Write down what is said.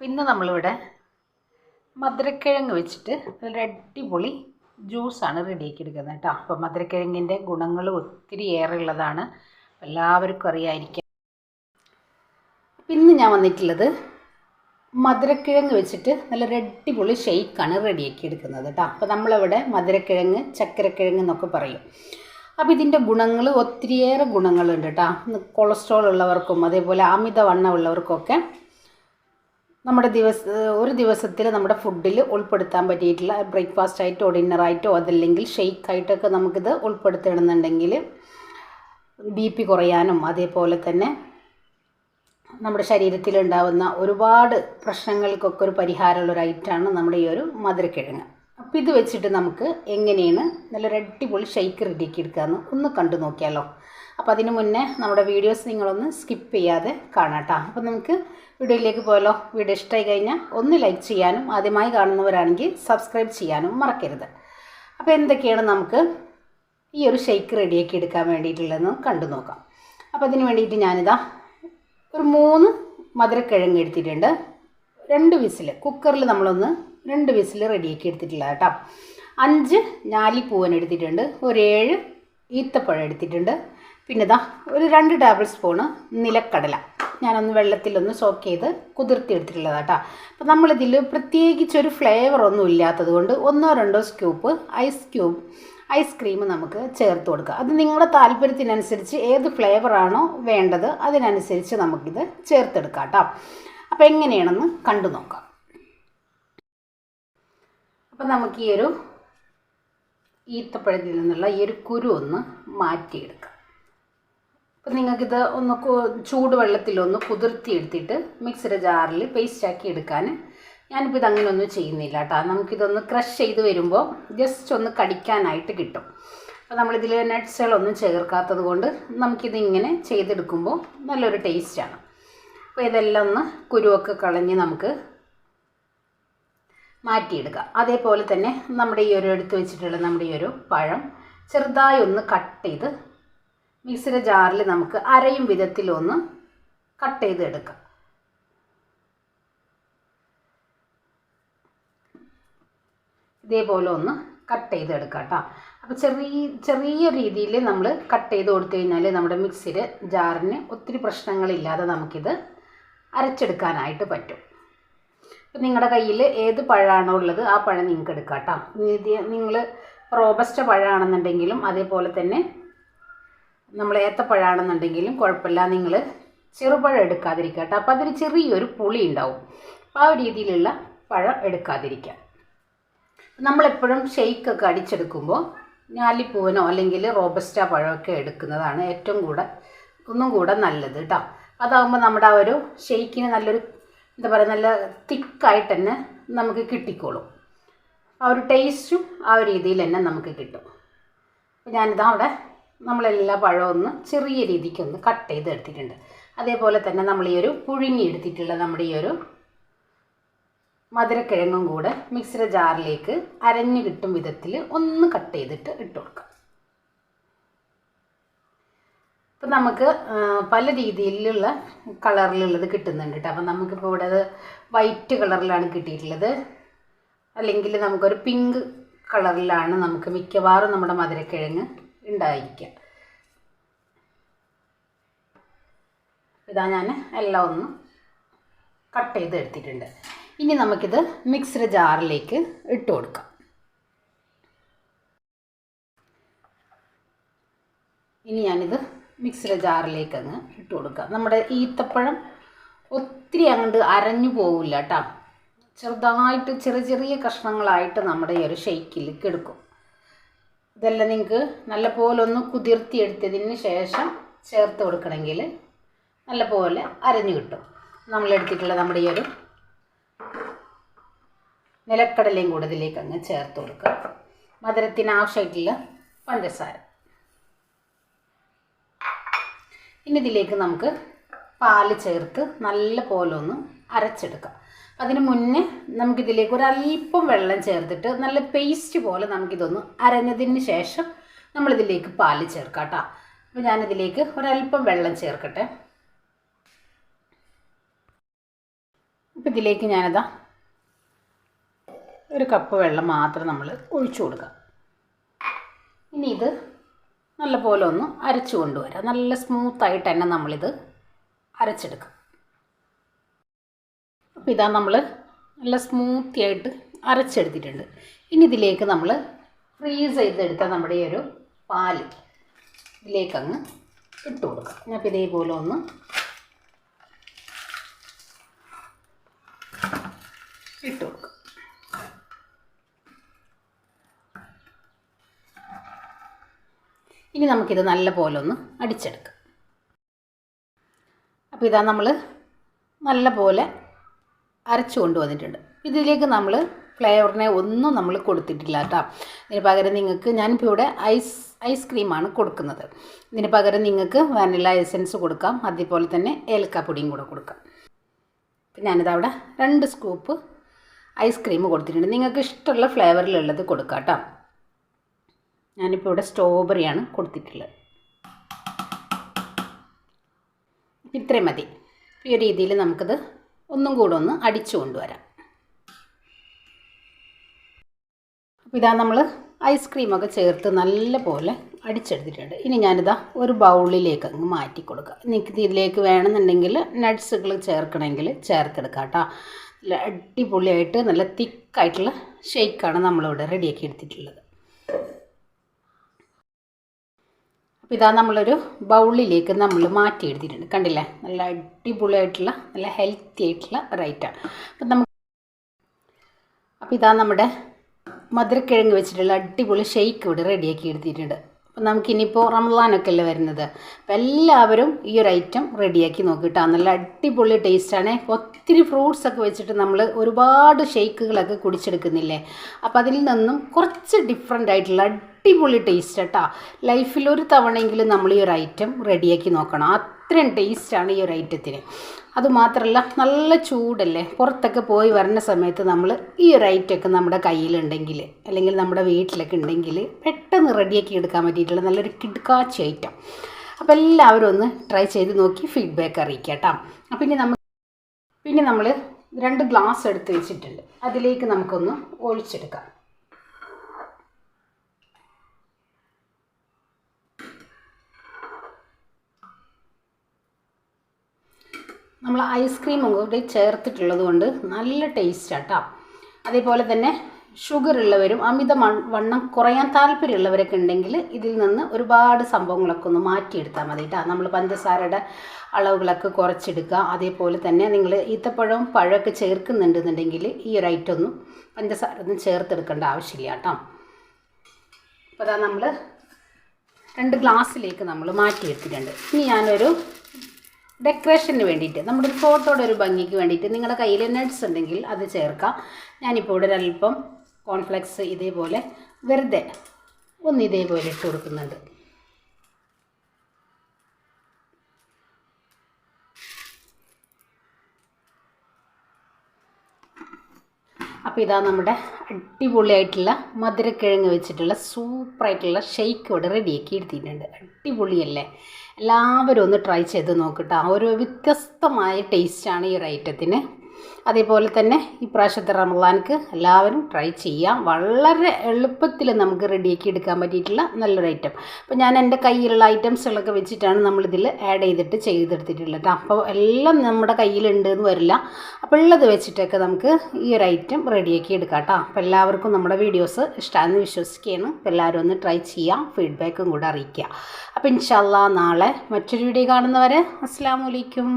ഇന്ന് നമ്മളിവിടെ മധുരക്കിഴങ്ങ് വെച്ചിട്ട് നല്ല അടിപൊളി ജ്യൂസാണ് റെഡിയാക്കി എടുക്കുന്നത് കേട്ടോ. അപ്പോൾ മധുരക്കിഴങ്ങിന്റെ ഗുണങ്ങൾ ഒത്തിരി ഏറെ ഉള്ളതാണ് എല്ലാവർക്കും അറിയാമായിരിക്കാം പിന്നെ ഞാൻ വന്നിട്ടുള്ളത് മധുരക്കിഴങ്ങ് വെച്ചിട്ട് നല്ല അടിപൊളി ഷെയ്ക്കാണ് റെഡിയാക്കി എടുക്കുന്നത് കേട്ടോ. അപ്പോൾ നമ്മളിവിടെ മധുരക്കിഴങ്ങ് ചക്കരക്കിഴങ്ങ് എന്നൊക്കെ പറയും. അപ്പോൾ ഇതിന്റെ ഗുണങ്ങൾ ഒത്തിരിയേറെ ഗുണങ്ങളുണ്ട് കേട്ടോ. കൊളസ്ട്രോൾ ഉള്ളവർക്കും അതേപോലെ അമിതവണ്ണം ഉള്ളവർക്കൊക്കെ നമ്മുടെ ദിവസ ഒരു ദിവസത്തിൽ നമ്മുടെ ഫുഡിൽ ഉൾപ്പെടുത്താൻ പറ്റിയിട്ടുള്ള ബ്രേക്ക്ഫാസ്റ്റ് ആയിട്ടോ ഡിന്നറായിട്ടോ അതല്ലെങ്കിൽ ഷെയ്ക്ക് ആയിട്ടൊക്കെ നമുക്കിത് ഉൾപ്പെടുത്തണമെന്നുണ്ടെങ്കിൽ ബി പി കുറയാനും അതേപോലെ തന്നെ നമ്മുടെ ശരീരത്തിലുണ്ടാവുന്ന ഒരുപാട് പ്രശ്നങ്ങൾക്കൊക്കെ ഒരു പരിഹാരമുള്ള ഒരു ഐറ്റമാണ് നമ്മുടെ ഈ ഒരു മധുരക്കിഴങ്ങ്. അപ്പോൾ ഇത് വെച്ചിട്ട് നമുക്ക് എങ്ങനെയാണ് നല്ലൊരു അടിപൊളി ഷെയ്ക്ക് റെഡിയാക്കി എടുക്കാമെന്ന് ഒന്ന് കണ്ടു നോക്കിയാലോ. അപ്പോൾ അതിന് മുന്നേ നമ്മുടെ വീഡിയോസ് നിങ്ങളൊന്ന് സ്കിപ്പ് ചെയ്യാതെ കാണാട്ടോ അപ്പോൾ നമുക്ക് വീഡിയോയിലേക്ക് പോയാലോ? വീഡിയോ ഇഷ്ടമായി കഴിഞ്ഞാൽ ഒന്ന് ലൈക്ക് ചെയ്യാനും ആദ്യമായി കാണുന്നവരാണെങ്കിൽ സബ്സ്ക്രൈബ് ചെയ്യാനും മറക്കരുത്. അപ്പോൾ എന്തൊക്കെയാണ് നമുക്ക് ഈ ഒരു ഷെയ്ക്ക് റെഡിയാക്കി എടുക്കാൻ വേണ്ടിയിട്ടുള്ളതെന്ന് കണ്ടു നോക്കാം. അപ്പോൾ അതിന് വേണ്ടിയിട്ട് ഞാനിതാ ഒരു മൂന്ന് മധുരക്കിഴങ്ങ് എടുത്തിട്ടുണ്ട്. രണ്ട് വിസിൽ കുക്കറിൽ നമ്മളൊന്ന് രണ്ട് വിസിൽ റെഡിയാക്കി എടുത്തിട്ടില്ല കേട്ടോ അഞ്ച് ഞാലിപ്പൂവൻ എടുത്തിട്ടുണ്ട്. ഒരു ഏഴ് ഈത്തപ്പഴം എടുത്തിട്ടുണ്ട്. പിന്നെ ഇതാ ഒരു രണ്ട് ടേബിൾ സ്പൂണ് നിലക്കടല. ഞാനൊന്ന് വെള്ളത്തിലൊന്ന് സോക്ക് ചെയ്ത് കുതിർത്തി എടുത്തിട്ടുള്ളതാണ് കേട്ടോ അപ്പോൾ നമ്മളിതിൽ പ്രത്യേകിച്ചൊരു ഫ്ലേവർ ഒന്നും ഇല്ലാത്തത് കൊണ്ട് ഒന്നോ രണ്ടോ സ്ക്യൂപ്പ് ഐസ് ക്യൂബ് ഐസ്ക്രീം നമുക്ക് ചേർത്ത് കൊടുക്കുക അത് നിങ്ങളുടെ താല്പര്യത്തിനനുസരിച്ച് ഏത് ഫ്ലേവറാണോ വേണ്ടത് അതിനനുസരിച്ച് നമുക്കിത് ചേർത്തെടുക്കാം കേട്ടോ അപ്പോൾ എങ്ങനെയാണെന്ന് കണ്ടു നോക്കാം. അപ്പം നമുക്ക് ഈ ഒരു ഈത്തപ്പഴത്തിൽ നിന്നുള്ള ഈ ഒരു കുരു ഒന്ന് മാറ്റിയെടുക്കാം. അപ്പം നിങ്ങൾക്കിത് ഒന്ന് ചൂടുവെള്ളത്തിലൊന്ന് കുതിർത്തി എടുത്തിട്ട് മിക്സിയുടെ ജാറിൽ പേസ്റ്റാക്കി എടുക്കാൻ ഞാനിപ്പോൾ ഇതങ്ങനെ ഒന്നും ചെയ്യുന്നില്ല കേട്ടോ നമുക്കിതൊന്ന് ക്രഷ് ചെയ്ത് വരുമ്പോൾ ജസ്റ്റ് ഒന്ന് കടിക്കാനായിട്ട് കിട്ടും. അപ്പോൾ നമ്മളിതിൽ നട്ട്സുകളൊന്നും ചേർക്കാത്തത് കൊണ്ട് നമുക്കിതിങ്ങനെ ചെയ്തെടുക്കുമ്പോൾ നല്ലൊരു ടേസ്റ്റാണ് അപ്പോൾ ഇതെല്ലാം ഒന്ന് കുരുവൊക്കെ കളഞ്ഞ് നമുക്ക് മാറ്റിയെടുക്കാം. അതേപോലെ തന്നെ നമ്മുടെ ഈ ഒരു എടുത്ത് വെച്ചിട്ടുള്ള നമ്മുടെ ഈ ഒരു പഴം ചെറുതായി ഒന്ന് കട്ട് ചെയ്ത് മിക്സിയുടെ ജാറിൽ നമുക്ക് അരയും വിധത്തിലൊന്ന് കട്ട് ചെയ്ത് എടുക്കാം ഇതേപോലെ ഒന്ന് കട്ട് ചെയ്ത് എടുക്കാം കേട്ടോ. അപ്പോൾ ചെറിയ ചെറിയ രീതിയിൽ നമ്മൾ കട്ട് ചെയ്ത് കൊടുത്തു കഴിഞ്ഞാൽ നമ്മുടെ മിക്സിയുടെ ജാറിന് ഒത്തിരി പ്രശ്നങ്ങളില്ലാതെ നമുക്കിത് അരച്ചെടുക്കാനായിട്ട് പറ്റും. ഇപ്പം നിങ്ങളുടെ കയ്യിൽ ഏത് പഴമാണോ ഉള്ളത് ആ പഴം നിങ്ങൾക്ക് എടുക്കാം കേട്ടോ. നിങ്ങൾ റോബസ്റ്റ് പഴമാണെന്നുണ്ടെങ്കിലും അതേപോലെ തന്നെ നമ്മൾ ഏത്തപ്പഴമാണെന്നുണ്ടെങ്കിലും കുഴപ്പമില്ല. നിങ്ങൾ ചെറുപഴം എടുക്കാതിരിക്കുക കേട്ടോ. അപ്പോൾ അതിന് ചെറിയൊരു പുളി ഉണ്ടാവും. അപ്പോൾ ആ രീതിയിലുള്ള പഴം എടുക്കാതിരിക്കുക. നമ്മളെപ്പോഴും ഷെയ്ക്കൊക്കെ അടിച്ചെടുക്കുമ്പോൾ ഞാലിപ്പൂവനോ അല്ലെങ്കിൽ റോബസ്റ്റ പഴമൊക്കെ എടുക്കുന്നതാണ് ഏറ്റവും കൂടെ ഒന്നും കൂടെ നല്ലത് കേട്ടോ. അതാകുമ്പോൾ നമ്മുടെ ആ ഒരു ഷെയ്ക്കിന് നല്ലൊരു എന്താ പറയുക നല്ല തിക്കായിട്ട് തന്നെ നമുക്ക് കിട്ടിക്കോളും. ആ ഒരു ടേസ്റ്റും ആ ഒരു രീതിയിൽ തന്നെ നമുക്ക് കിട്ടും. ഞാനിതാ അവിടെ നമ്മളെല്ലാ പഴവും ഒന്ന് ചെറിയ രീതിക്കൊന്ന് കട്ട് ചെയ്ത് എടുത്തിട്ടുണ്ട്. അതേപോലെ തന്നെ നമ്മൾ ഈ ഒരു പുഴുങ്ങി എടുത്തിട്ടുള്ള നമ്മുടെ ഈ ഒരു മധുരക്കിഴങ്ങും കൂടെ മിക്സിയുടെ ജാറിലേക്ക് അരഞ്ഞു കിട്ടും വിധത്തിൽ ഒന്ന് കട്ട് ചെയ്തിട്ട് ഇട്ട് കൊടുക്കാം. ഇപ്പം നമുക്ക് പല രീതിയിലുള്ള കളറിലുള്ളത് കിട്ടുന്നുണ്ട് കേട്ടോ. അപ്പം നമുക്കിപ്പോൾ ഇവിടെ അത് വൈറ്റ് കളറിലാണ് കിട്ടിയിട്ടുള്ളത്. അല്ലെങ്കിൽ നമുക്കൊരു പിങ്ക് കളറിലാണ് നമുക്ക് മിക്കവാറും നമ്മുടെ മധുരക്കിഴങ്ങ് ഉണ്ടായിരിക്കുക. ഇതാ ഞാൻ എല്ലാം ഒന്ന് കട്ട് ചെയ്ത് എടുത്തിട്ടുണ്ട്. ഇനി നമുക്കിത് മിക്സഡ് ജാറിലേക്ക് ഇട്ട് കൊടുക്കാം. ഇനി ഞാനിത് മിക്സഡ് ജാറിലേക്ക് അങ്ങ് ഇട്ട് കൊടുക്കാം. നമ്മുടെ ഈത്തപ്പഴം ഒത്തിരി അങ്ങോട്ട് അരഞ്ഞു പോവില്ല കേട്ടോ. ചെറുതായിട്ട് ചെറിയ ചെറിയ കഷ്ണങ്ങളായിട്ട് നമ്മുടെ ഈ ഒരു ഷെയ്ക്കിലേക്ക് എടുക്കും ഇതെല്ലാം നിങ്ങൾക്ക് നല്ലപോലെ ഒന്ന് കുതിർത്തിയെടുത്തതിന് ശേഷം ചേർത്ത് കൊടുക്കണമെങ്കിൽ നല്ലപോലെ അരഞ്ഞു കിട്ടും. നമ്മളെടുത്തിട്ടുള്ള നമ്മുടെ ഈ ഒരു നിലക്കടലയും കൂടെ ഇതിലേക്ക് അങ്ങ് ചേർത്ത് കൊടുക്കുക. മധുരത്തിന് ആവശ്യമായിട്ടുള്ള പഞ്ചസാര. ഇനി ഇതിലേക്ക് നമുക്ക് പാൽ ചേർത്ത് നല്ല പോലെ ഒന്ന് അരച്ചെടുക്കാം. അതിന് മുന്നേ നമുക്കിതിലേക്ക് ഒരല്പം വെള്ളം ചേർത്തിട്ട് നല്ല പേസ്റ്റ് പോലെ നമുക്കിതൊന്ന് അരഞ്ഞതിന് ശേഷം നമ്മളിതിലേക്ക് പാൽ ചേർക്കാം കേട്ടോ. അപ്പോൾ ഞാനിതിലേക്ക് ഒരല്പം വെള്ളം ചേർക്കട്ടെ. അപ്പം ഇതിലേക്ക് ഞാനിതാ ഒരു കപ്പ് വെള്ളം മാത്രം നമ്മൾ ഒഴിച്ചു കൊടുക്കാം. ഇനി ഇത് നല്ലപോലെ ഒന്ന് അരച്ചു കൊണ്ടുവരാം. നല്ല സ്മൂത്തായിട്ട് തന്നെ നമ്മളിത് അരച്ചെടുക്കും. അപ്പോൾ ഇതാ നമ്മൾ നല്ല സ്മൂത്തി ആയിട്ട് അരച്ചെടുത്തിട്ടുണ്ട്. ഇനി ഇതിലേക്ക് നമ്മൾ ഫ്രീസ് ചെയ്തെടുത്ത നമ്മുടെ ഈ ഒരു പാൽ ഇതിലേക്ക് അങ്ങ് ഇട്ട് കൊടുക്കാം. ഞാൻ ഇപ്പോൾ ഇതേപോലെ ഒന്ന് ഇട്ട് കൊടുക്കാം. ഇനി നമുക്കിത് നല്ല പോലെ ഒന്ന് അടിച്ചെടുക്കാം. അപ്പോൾ ഇതാ നമ്മൾ നല്ല പോലെ അരച്ചു കൊണ്ടുവന്നിട്ടുണ്ട്. ഇതിലേക്ക് നമ്മൾ ഫ്ലേവറിനെ ഒന്നും നമ്മൾ കൊടുത്തിട്ടില്ല കേട്ടോ. ഇതിന് പകരം നിങ്ങൾക്ക് ഞാനിപ്പോൾ ഇവിടെ ഐസ് ഐസ്ക്രീമാണ് കൊടുക്കുന്നത്. ഇതിന് പകരം നിങ്ങൾക്ക് വാനില എസൻസ് കൊടുക്കാം. അതേപോലെ തന്നെ ഏലക്കാപ്പൊടിയും കൂടെ കൊടുക്കാം. ഞാനിത് അവിടെ രണ്ട് സ്കൂപ്പ് ഐസ്ക്രീം കൊടുത്തിട്ടുണ്ട്. നിങ്ങൾക്ക് ഇഷ്ടമുള്ള ഫ്ലേവറിലുള്ളത് കൊടുക്കാം കേട്ടോ. ഞാനിപ്പോൾ ഇവിടെ സ്ട്രോബെറിയാണ് കൊടുത്തിട്ടുള്ളത്. ഇത്രയും മതി. ഈ രീതിയിൽ നമുക്കിത് ഒന്നും കൂടെ ഒന്ന് അടിച്ചു കൊണ്ടുവരാം. അപ്പോൾ ഇതാ നമ്മൾ ഐസ്ക്രീമൊക്കെ ചേർത്ത് നല്ല പോലെ അടിച്ചെടുത്തിട്ടുണ്ട്. ഇനി ഞാനിതാ ഒരു ബൗളിലേക്ക് അങ്ങ് മാറ്റി കൊടുക്കുക. നിങ്ങൾക്ക് ഇതിലേക്ക് വേണമെന്നുണ്ടെങ്കിൽ നട്ട്സുകൾ ചേർക്കണമെങ്കിൽ ചേർത്തെടുക്കാം കേട്ടോ. നല്ല അടിപൊളിയായിട്ട് നല്ല തിക്കായിട്ടുള്ള ഷേക്കാണ് നമ്മളിവിടെ റെഡിയാക്കി എടുത്തിട്ടുള്ളത്. അപ്പോൾ ഇതാ നമ്മളൊരു ബൗളിലേക്ക് നമ്മൾ മാറ്റി എടുത്തിട്ടുണ്ട് കണ്ടില്ലേ? നല്ല അടിപൊളിയായിട്ടുള്ള നല്ല ഹെൽത്തി ആയിട്ടുള്ള ഐറ്റം അപ്പം നമുക്ക് അപ്പോൾ ഇതാ നമ്മുടെ മധുരക്കിഴങ്ങ് വെച്ചിട്ടുള്ള അടിപൊളി ഷെയ്ക്ക് ഇവിടെ റെഡിയാക്കി എടുത്തിട്ടുണ്ട്. അപ്പം നമുക്കിനിയിപ്പോൾ റംസാനൊക്കെ അല്ലേ വരുന്നത്? അപ്പം എല്ലാവരും ഈ ഒരു ഐറ്റം റെഡിയാക്കി നോക്കിട്ടോ. നല്ല അടിപൊളി ടേസ്റ്റാണ് ഒത്തിരി ഫ്രൂട്ട്സ് ഒക്കെ വെച്ചിട്ട് നമ്മൾ ഒരുപാട് ഷെയ്ക്കുകളൊക്കെ കുടിച്ചെടുക്കുന്നില്ലേ? അപ്പോൾ അതിൽ നിന്നും കുറച്ച് ഡിഫറെന്റ് ആയിട്ടുള്ള അടിപൊളി ടേസ്റ്റ് കേട്ടോ ലൈഫിൽ ഒരു തവണയെങ്കിലും നമ്മൾ ഈ ഒരു ഐറ്റം റെഡിയാക്കി നോക്കണം. അത്രയും ടേസ്റ്റാണ് ഈ ഒരു ഐറ്റത്തിന് അതുമാത്രമല്ല നല്ല ചൂടല്ലേ? പുറത്തൊക്കെ പോയി വരുന്ന സമയത്ത് നമ്മൾ ഈ ഒരു ഐറ്റമൊക്കെ നമ്മുടെ കയ്യിലുണ്ടെങ്കിൽ അല്ലെങ്കിൽ നമ്മുടെ വീട്ടിലൊക്കെ ഉണ്ടെങ്കിൽ പെട്ടെന്ന് റെഡിയാക്കി എടുക്കാൻ പറ്റിയിട്ടുള്ള നല്ലൊരു കിടുക്കാച്ചി ഐറ്റം അപ്പോൾ എല്ലാവരും ഒന്ന് ട്രൈ ചെയ്ത് നോക്കി ഫീഡ്ബാക്ക് അറിയിക്കുക കേട്ടോ അപ്പം ഇനി നമ്മൾ പിന്നെ നമ്മൾ രണ്ട് ഗ്ലാസ് എടുത്ത് വെച്ചിട്ടുണ്ട്. അതിലേക്ക് നമുക്കൊന്ന് ഒഴിച്ചെടുക്കാം. നമ്മൾ ഐസ്ക്രീമും കൂടി ചേർത്തിട്ടുള്ളത് കൊണ്ട് നല്ല ടേസ്റ്റാട്ടോ അതേപോലെ തന്നെ ഷുഗർ ഉള്ളവരും അമിത വണ്ണം കുറയാൻ താല്പര്യമുള്ളവരൊക്കെ ഉണ്ടെങ്കിൽ ഇതിൽ നിന്ന് ഒരുപാട് സംഭവങ്ങളൊക്കെ ഒന്ന് മാറ്റിയെടുത്താൽ മതി കേട്ടോ നമ്മൾ പഞ്ചസാരയുടെ അളവുകളൊക്കെ കുറച്ചെടുക്കുക. അതേപോലെ തന്നെ നിങ്ങൾ ഈത്തപ്പഴവും പഴമൊക്കെ ചേർക്കുന്നുണ്ടെന്നുണ്ടെങ്കിൽ ഈ ഒരു ഐറ്റം ഒന്നും പഞ്ചസാര ഒന്നും ചേർത്തെടുക്കേണ്ട ആവശ്യമില്ല കേട്ടോ അപ്പോൾ അതാ നമ്മൾ രണ്ട് ഗ്ലാസ്സിലേക്ക് നമ്മൾ മാറ്റിയെടുത്തിട്ടുണ്ട് ഇനി ഞാനൊരു ഡെക്കറേഷന് വേണ്ടിയിട്ട് നമ്മുടെ ഒരു ഫോട്ടോയുടെ ഒരു ഭംഗിക്ക് വേണ്ടിയിട്ട് നിങ്ങളുടെ കയ്യിൽ നട്ട്സ് ഉണ്ടെങ്കിൽ അത് ചേർക്കാം. ഞാനിപ്പോൾ ഇവിടെ ഒരല്പം കോൺഫ്ലെക്സ് ഇതേപോലെ വെറുതെ ഒന്ന് ഇതേപോലെ ഇട്ട് കൊടുക്കുന്നുണ്ട്. അപ്പോൾ ഇതാ നമ്മുടെ അടിപൊളിയായിട്ടുള്ള മധുരക്കിഴങ്ങ് വെച്ചിട്ടുള്ള സൂപ്പറായിട്ടുള്ള ഷെയ്ക്ക് ഇവിടെ റെഡിയാക്കി എടുത്തിട്ടുണ്ട്. അടിപൊളിയല്ലേ? എല്ലാവരും ഒന്ന് ട്രൈ ചെയ്ത് നോക്കട്ടോ ഒരു വ്യത്യസ്തമായ ടേസ്റ്റാണ് ഈ ഒരു ഐറ്റത്തിന് അതേപോലെ തന്നെ ഈ പ്രാവശ്യത്തെ റമദാൻക്ക് എല്ലാവരും ട്രൈ ചെയ്യാം. വളരെ എളുപ്പത്തിൽ നമുക്ക് റെഡിയാക്കി എടുക്കാൻ പറ്റിയിട്ടുള്ള നല്ലൊരു ഐറ്റം അപ്പോൾ ഞാൻ എന്റെ കയ്യിലുള്ള ഐറ്റംസുകളൊക്കെ വെച്ചിട്ടാണ് നമ്മളിതിൽ ആഡ് ചെയ്തിട്ട് ചെയ്തെടുത്തിട്ടുള്ളത് അപ്പോൾ എല്ലാം നമ്മുടെ കയ്യിലുണ്ട് എന്ന് വരില്ല. അപ്പോൾ ഉള്ളത് വെച്ചിട്ടൊക്കെ നമുക്ക് ഈ ഒരു ഐറ്റം റെഡിയാക്കി എടുക്കാം കേട്ടോ അപ്പോൾ എല്ലാവർക്കും നമ്മുടെ വീഡിയോസ് ഇഷ്ടമാണെന്ന് വിശ്വസിക്കുകയാണ്. അപ്പോൾ എല്ലാവരും ഒന്ന് ട്രൈ ചെയ്യാം. ഫീഡ്ബാക്കും കൂടെ അറിയിക്കുക. അപ്പോൾ ഇൻഷാല്ല നാളെ മറ്റൊരു വീഡിയോ കാണുന്നവരെ അസ്സാം വലൈക്കും